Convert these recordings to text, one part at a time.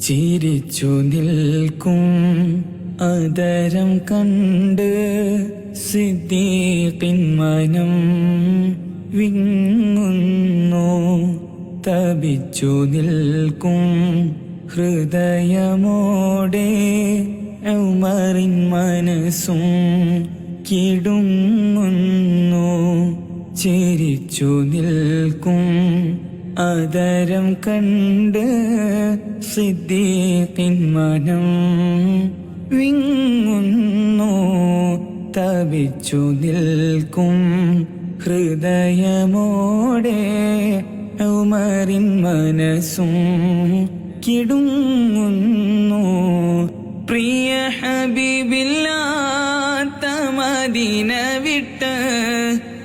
ചിരിച്ചു നിൽക്കും അതരം കണ്ട് മനം വിങ്ങുന്നു. തപിച്ചു നിൽക്കും ഹൃദയമോടെ ഉമറിൻ മനസ്സും കിടുങ്ങുന്നു. ചിരിച്ചു നിൽക്കും അതരം കണ്ട് സിദ്ദീഖിൻ മനം വിങ്ങുന്നു തവിച്ചു നിൽക്കും ഹൃദയമോടെ ഉമറിൻ മനസ്സും കിടുങ്ങുന്നു. പ്രിയ ഹബിബില്ലാത്ത മദീന വിട്ട്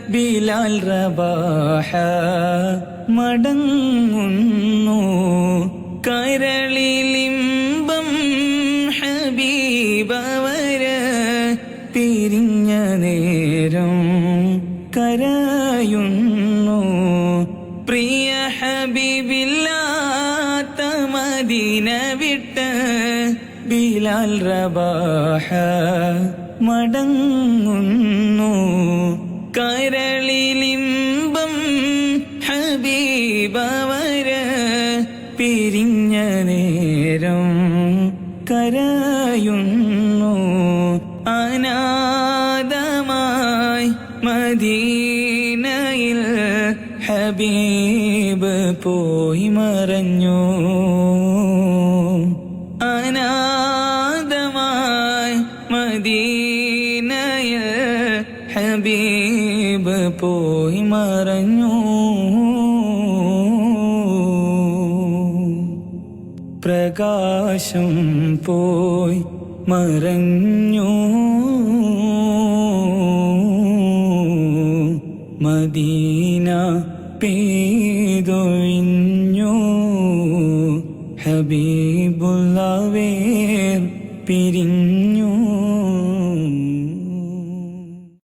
ബിലാൽ റബാഹ മടങ്ങുന്നു. കരളിലിംബം ഹബീബവര പിരിഞ്ഞ നേരം കരയുന്നു. പ്രിയ ഹബീബില്ലാത്ത മദീന വിട്ട് ബിലാൽ റബാഹ മടങ്ങുന്നു. കരളിലിമ്പം ഹബീബവര പിരിഞ്ഞ നേരം കരയുന്നു. അനാദമായി മദീനയിൽ ഹബീബ് പോയി മറഞ്ഞു. അനാദമായി മദീനയിൽ ഹബീബ് പോയി മറഞ്ഞു. പ്രകാശം പോയി മറഞ്ഞു. മദീന പേതൊഴിഞ്ഞു ഹബീബുള്ളവേർ പിരിഞ്ഞു.